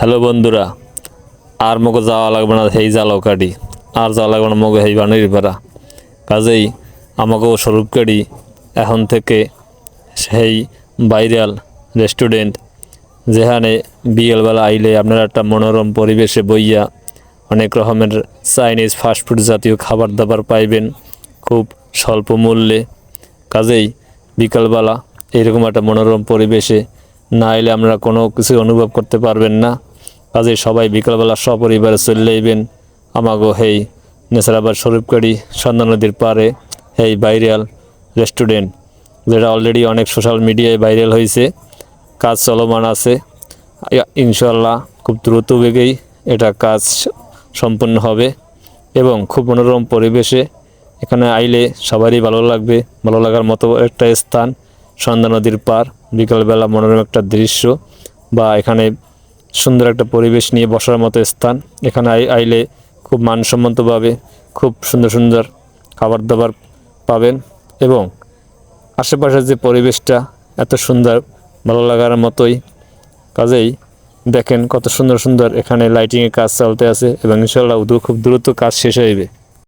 Hello বন্ধুরা, আর মগে যাওয়া লাগবে না সেই জালাও কাটি আর যাওয়া লাগবে না মগে সেই বানির বেড়া কাজেই আমাকেও স্বরূপকারী এখন থেকে সেই ভাইরাল রেস্টুরেন্ট, যেখানে বিকেলবেলা আইলে আপনারা একটা মনোরম পরিবেশে বইয়া অনেক রকমের চাইনিজ ফাস্টফুড জাতীয় খাবার দাবার পাইবেন খুব স্বল্প মূল্যে। কাজেই বিকালবেলা এরকম একটা মনোরম পরিবেশে না এলে আমরা কোনো কিছু অনুভব করতে পারবেন না। কাজেই সবাই বিকালবেলা সপরিবারে চলে যাইবেন আমাগো হেই নেসারাবাদ স্বরূপকারী সন্ধ্যা নদীর পারে এই ভাইরাল রেস্টুরেন্ট, যেটা অলরেডি অনেক সোশ্যাল মিডিয়ায় ভাইরাল হয়েছে কাজ চলমান আছে। ইনশাল্লাহ খুব দ্রুত বেগেই এটা কাজ সম্পন্ন হবে এবং খুব মনোরম পরিবেশে এখানে আইলে সবারই ভালো লাগবে। ভালো লাগার মতো একটা স্থান সন্ধ্যা নদীর পার বিকালবেলা মনোরম একটা দৃশ্য বা এখানে সুন্দর একটা পরিবেশ নিয়ে বসার মতো স্থান। এখানে আই- আইলে খুব মানসম্মতভাবে খুব সুন্দর সুন্দর খাবার দাবার পাবেন এবং আশেপাশের যে পরিবেশটা এত সুন্দর, ভালো লাগার মতোই। কাজেই দেখেন কত সুন্দর সুন্দর এখানে লাইটিংয়ের কাজ চলতে আছে এবং ইনশাল্লাহ খুব দ্রুত কাজ শেষ হইবে